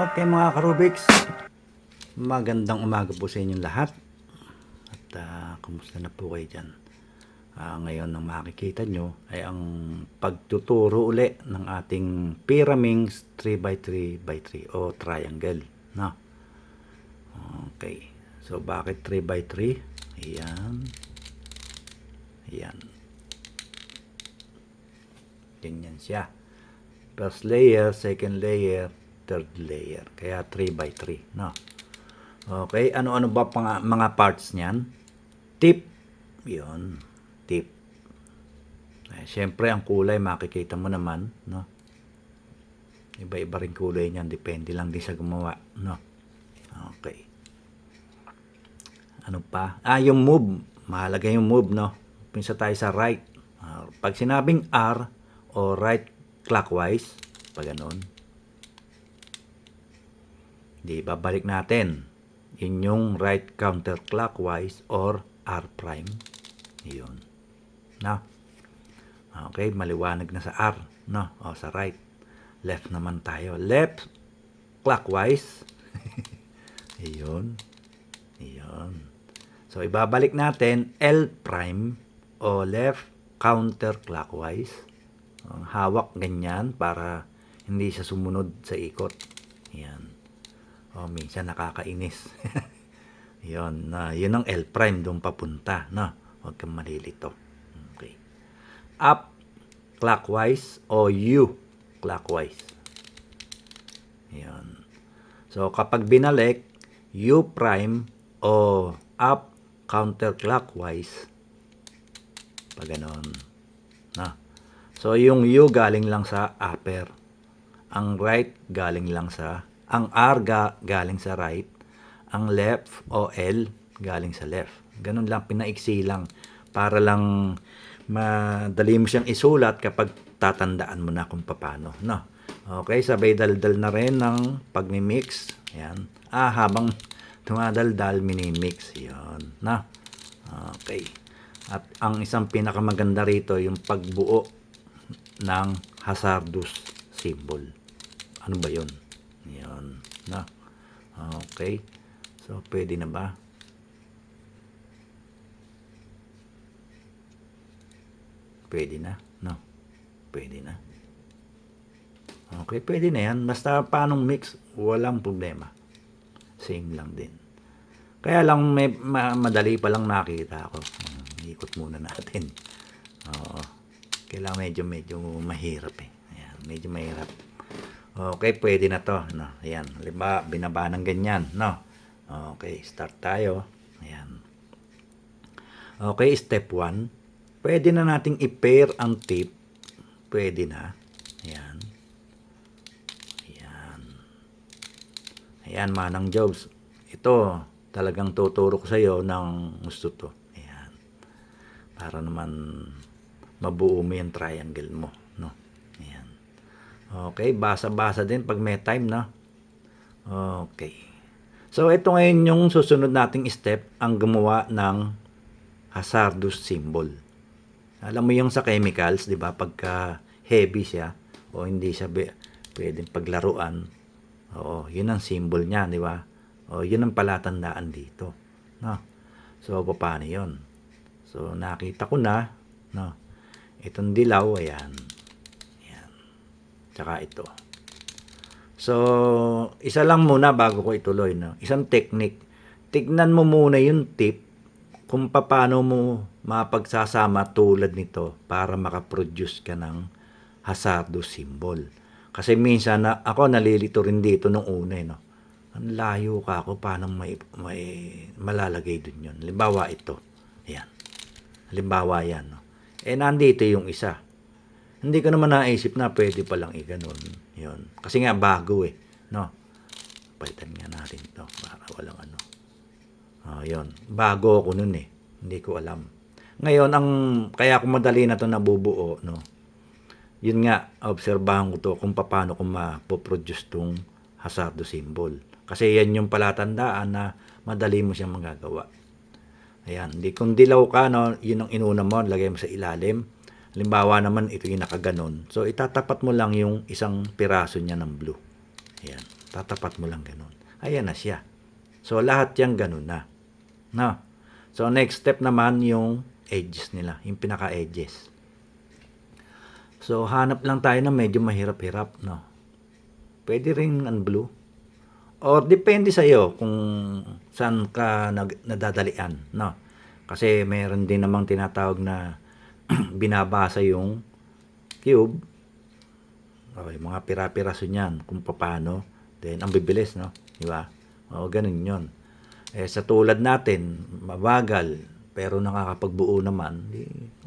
Okay mga karubiks, magandang umaga po sa inyong lahat. At ah, kumusta na po kayo dyan? Ah, ngayon ang makikita nyo ay ang pagtuturo uli ng ating Pyraminx 3x3x3 o triangle. No? Okay. So bakit 3x3? Ayan. Ayan. Ganyan siya. First layer, second layer, third layer. Kaya 3 by 3, no? Okay, ano-ano ba pang, mga parts niyan? Tip. 'Yon, tip. Eh, Siyempre, ang kulay, makikita mo naman, no? Iba-iba rin kulay niyan, depende lang din sa gumawa, no? Okay. Ano pa? Ah, yung move. Mahalaga yung move, no? Pinsa tayo sa right. Ah, pag sinabing R o right clockwise, pag ganun, di babalik natin. Yun yung right counterclockwise or R prime. Yun. Na? Okay, maliwanag na sa R. No? O sa right. Left naman tayo. Left clockwise. Yun. Yun. So, ibabalik natin L prime o left counterclockwise. Hawak ganyan para hindi siya sumunod sa ikot. Yan. O, minsan nakakainis. yun. na yun ang L prime doon papunta. No? Huwag kang malilito. Okay. Up clockwise o U clockwise. Yan. So, kapag binalik, U prime o up counterclockwise, pag ganon. Na. So, yung U galing lang sa upper. Ang right galing lang sa, ang R ga, galing sa right. Ang left o L galing sa left. Ganun lang, pinaiksi lang. Para lang madali mo siyang isulat kapag tatandaan mo na kung paano. No? Okay, sabay daldal na rin ng pagmi-mix. Yan. Ah, habang tumadaldal, mini-mix. Yan. Na. Okay. At ang isang pinakamaganda rito, yung pagbuo ng hazardous symbol. Ano ba yun? Yan. Na. Okay. So, pwede na ba? Pwede na. No. Pwede na. Okay, pwede na yan. Basta paanong mix, walang problema. Same lang din. Kaya lang may ma- madali pa lang nakita ako. Hmm, ikot muna natin. Oo. Kailangan medyo medyo mahirap eh. Ayan, medyo mahirap. Okay, pwede na to. No, ayan. Halimbawa, binaba ng ganyan. No. Okay, start tayo. Ayan. Okay, step 1. Pwede na nating i-pair ang tip. Pwede na. Ayan. Ayan. Ayan, manang jobs. Ito, talagang tuturo ko sa iyo ng gusto to. Ayan. Para naman mabuo mo yung triangle mo. Okay, basa-basa din pag may time na. Okay. So, ito ngayon yung susunod nating step, ang gumawa ng hazardous symbol. Alam mo yung sa chemicals, di ba? Pagka heavy siya, o hindi siya pwedeng paglaruan, oo, yun ang symbol niya, di ba? O, yun ang palatandaan dito. No? So, paano yun? So, nakita ko na, no? Itong dilaw. Ayan. Tsaka ito. So, isa lang muna bago ko ituloy, no? Isang technique. Tignan mo muna yung tip kung paano mo mapagsasama tulad nito para makaproduce ka ng hazardous symbol. Kasi minsan na ako nalilito rin dito nung una eh, no. Ang layo ka ako paano may, may malalagay dun yun. Halimbawa ito. Ayan. Halimbawa yan. No? Eh nandito yung isa. Hindi ko naman naisip na pwede palang i-ganon. Yun. Kasi nga bago eh. No? Palitan nga natin to para walang ano. Oh, yun. Bago ako nun eh. Hindi ko alam. Ngayon, ang kaya ako madali na to nabubuo, no? Yun nga, obserbahan ko to kung paano ko mapoproduce tong hazardo symbol. Kasi yan yung palatandaan na madali mo siyang magagawa. Ayan, di kung dilaw ka, no, yun ang inuna mo, lagay mo sa ilalim. Halimbawa naman, ito yung nakaganon. So, itatapat mo lang yung isang piraso niya ng blue. Ayan. Tatapat mo lang ganun. Ayan na siya. So, lahat yan ganun na. No? So, next step naman yung edges nila. Yung pinaka-edges. So, hanap lang tayo na medyo mahirap-hirap, no? Pwede rin ang blue. Or depende sa iyo kung saan ka nag, nadadalian, no? Kasi meron din namang tinatawag na binabasa yung cube. Okay, mga pira-piraso niyan kung paano. Then, ang bibilis, no? Di ba? O, ganun yun. Eh, sa tulad natin, mabagal, pero nakakapagbuo naman,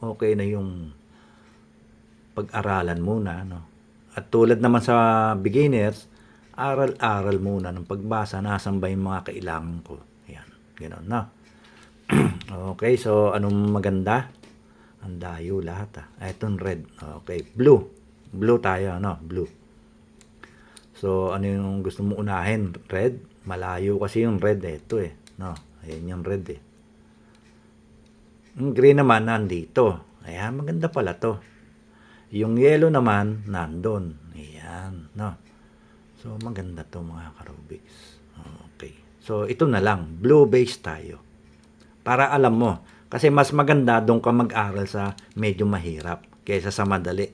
okay na yung pag-aralan muna, no? At tulad naman sa beginners, aral-aral muna ng pagbasa, nasan ba yung mga kailangan ko. Ayan, gano'n na. okay, so anong maganda? Ang dayo lahat ah. Ah, Itong red. Okay, blue. Blue tayo, no? Blue. So, ano yung gusto mo unahin? Red? Malayo kasi yung red eh. Ito eh. No? Ayan yung red eh. Yung green naman nandito. Ayan, maganda pala to. Yung yellow naman, nandun. Ayan, no? So, maganda to mga karubiks. Okay. So, ito na lang. Blue base tayo. Para alam mo. Kasi mas maganda doon ka mag-aral sa medyo mahirap kaysa sa madali.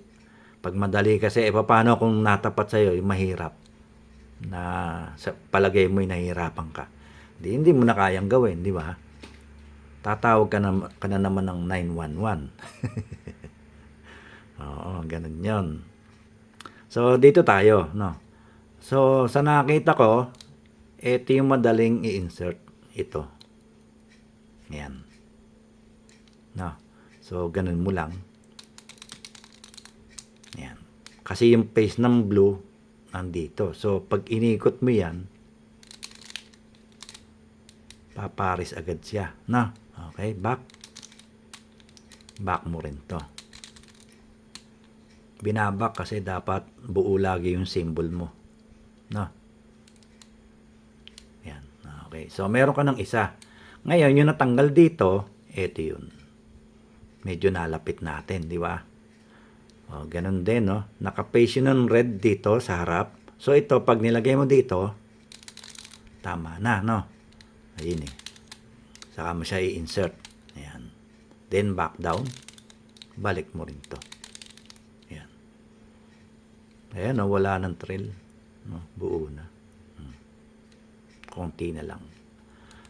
Pag madali kasi, eh, paano kung natapat sa'yo yung mahirap? Na sa palagay mo nahihirapan ka. Di, hindi mo na kayang gawin, di ba? Tatawag ka na, ka na naman ng 911. Oo, ganun yun. So, dito tayo, no? So, sa nakita ko, ito yung madaling i-insert. Ito. Ayan. No? So, ganun mo lang. Ayan. Kasi yung face ng blue, nandito. So, pag inikot mo yan, paparis agad siya. No? Okay, back. Back mo rin to binabak kasi dapat buo lagi yung symbol mo. No? Yan. Okay. So, meron ka ng isa. Ngayon, yung natanggal dito, ito yun. Medyo nalapit natin, di ba? O, ganun din, no? Naka-paste yun ng red dito sa harap. So, ito, pag nilagay mo dito, tama na, no? Ayun eh. Saka mo siya i-insert. Ayan. Then, back down. Balik mo rin to. Ayan. Ayan, no, wala ng trail. No, buo na. Hmm. Konti na lang.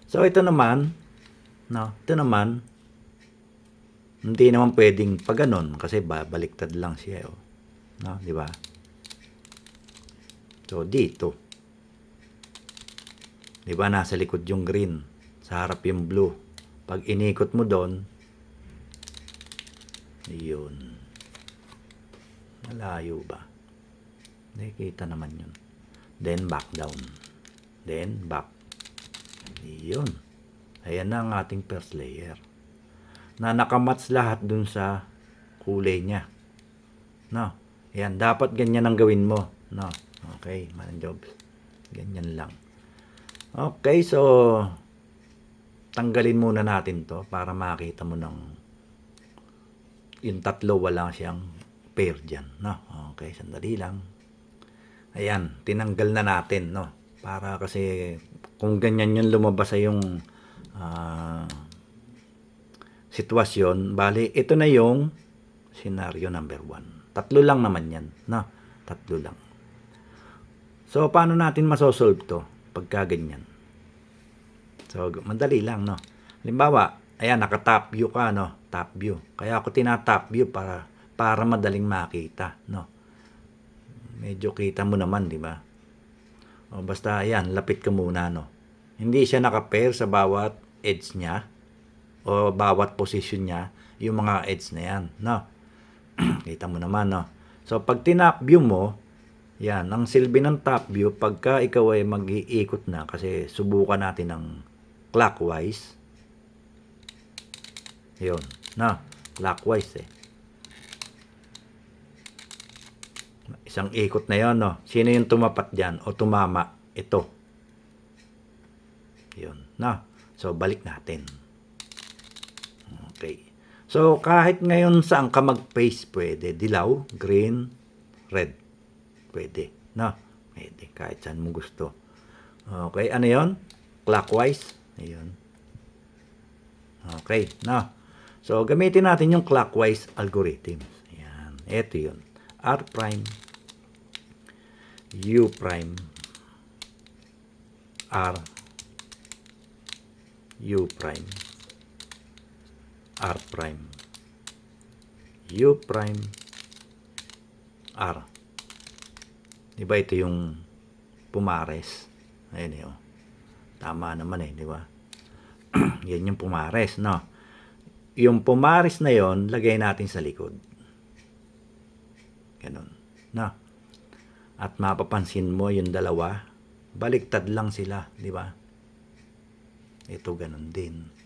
So, ito naman, no, ito naman, hindi naman pwedeng pag ganun, kasi babaliktad lang siya, oh. No, di ba? So, dito. Di ba, nasa likod yung green, sa harap yung blue. Pag inikot mo doon, yun. Malayo ba? Nakikita naman yun. Then back down. Then back. Yun. Ayan na ang ating first layer. Na nakamats lahat dun sa kulay niya. No. Ayan. Dapat ganyan ang gawin mo. No. Okay. Man jobs. Ganyan lang. Okay. So, tanggalin muna natin to para makita mo ng yung tatlo wala siyang pair dyan. No? Okay, sandali lang. Ayan, tinanggal na natin, no? Para kasi kung ganyan yung lumabas sa yung ah, sitwasyon, bali, ito na yung scenario number one. Tatlo lang naman yan, no? Tatlo lang. So, paano natin masosolve to pagka ganyan? So, madali lang, no? Halimbawa, ayan, naka-top view ka, no? Top view. Kaya ako tina-top view para para madaling makita, no? Medyo kita mo naman, di ba? O basta, ayan, lapit ka muna, no? Hindi siya naka-pair sa bawat edge niya o bawat position niya, yung mga edge na yan, no? kita mo naman, no? So, pag tinap view mo, yan, ang silbi ng top view, pagka ikaw ay mag-iikot na, kasi subukan natin ng clockwise, yun, na, clockwise eh. Isang ikot na yon, no? Sino yung tumapat dyan o tumama? Ito. Yun, na. So, balik natin. Okay. So, kahit ngayon saan ka mag-paste, pwede. Dilaw, green, red. Pwede. No? Pwede, kahit saan mo gusto. Okay, ano yon? Clockwise. Ayun. Okay, na. So, gamitin natin yung clockwise algorithm. Ayan. Ito yun. R prime, U prime, R, U prime, R prime, U prime, R. Di ba ito yung pumares? Ayun yun. Tama naman eh, di ba? Yan yung pumares, no? Yung pumares na yon lagay natin sa likod. Ganun. No? At mapapansin mo yung dalawa, baliktad lang sila, di ba? Ito ganun din.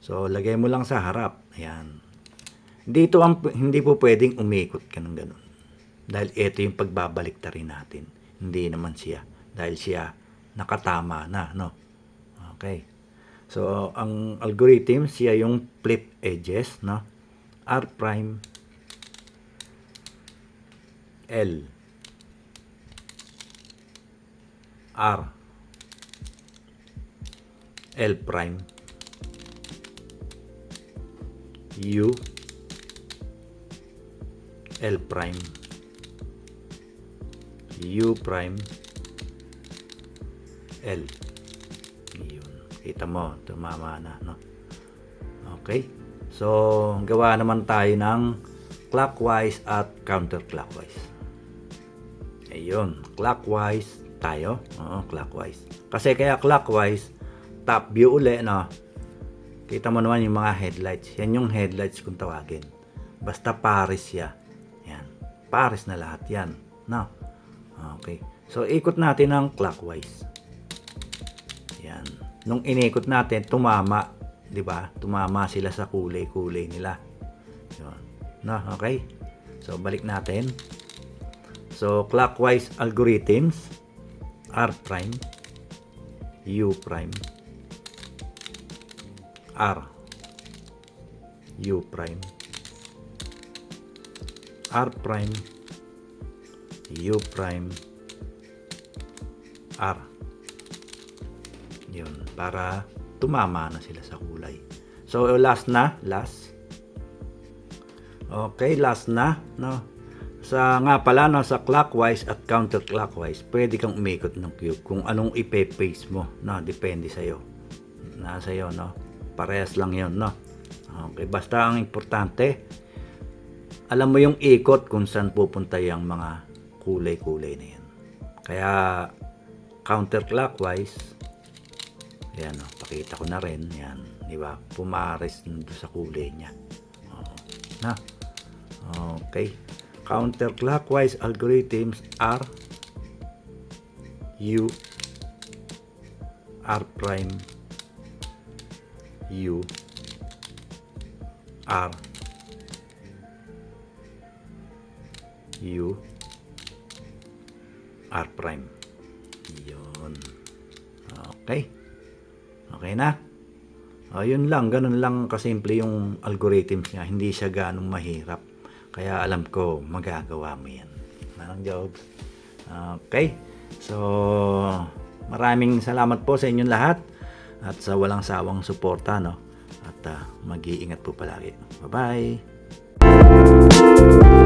So, lagay mo lang sa harap. Ayan. Dito ang, hindi po pwedeng umikot ka ng ganun. Dahil ito yung pagbabalik rin natin. Hindi naman siya. Dahil siya nakatama na, no? Okay. So, ang algorithm, siya yung flip edges, no? R prime, L, R, L prime, U, L prime, U prime, L. Yun. Kita mo, tumama na, no? Okay? So, gawa naman tayo ng clockwise at counterclockwise. Ayun, clockwise tayo. Oo, clockwise. Kasi kaya clockwise, top view uli, no? Kita mo naman yung mga headlights. Yan yung headlights kung tawagin. Basta pares siya. Yan. Pares na lahat yan. No? Okay. So, ikot natin ng clockwise. Yan. Nung inikot natin, tumama. ba? Tumama sila sa kulay-kulay nila. Yun. No, okay? So, balik natin. So, clockwise algorithms. R prime. U prime. R. U prime. R prime. U prime. R. Yun, para tumama na sila sa kulay. So, last na, last. Okay, last na, no? Sa nga pala, no, sa clockwise at counterclockwise, pwede kang umikot ng cube kung anong ipe-face mo, no? Depende sa'yo. Nasa iyo, no? Parehas lang yon no? Okay, basta ang importante, alam mo yung ikot kung saan pupunta yung mga kulay-kulay na yan. Kaya, counterclockwise, yan, oh, pakita ko na rin. Yan, di ba? Pumares doon sa kulay niya. Oh, na. Okay. Counterclockwise algorithms are U R prime U R U R prime. Yun. Okay. Okay na? O, yun lang, ganun lang kasimple yung algorithms niya. Hindi siya ganong mahirap. Kaya alam ko, magagawa mo yan. Manang jokes. Okay. So, maraming salamat po sa inyong lahat at sa walang sawang suporta, no? At uh, mag-iingat po palagi. Bye-bye!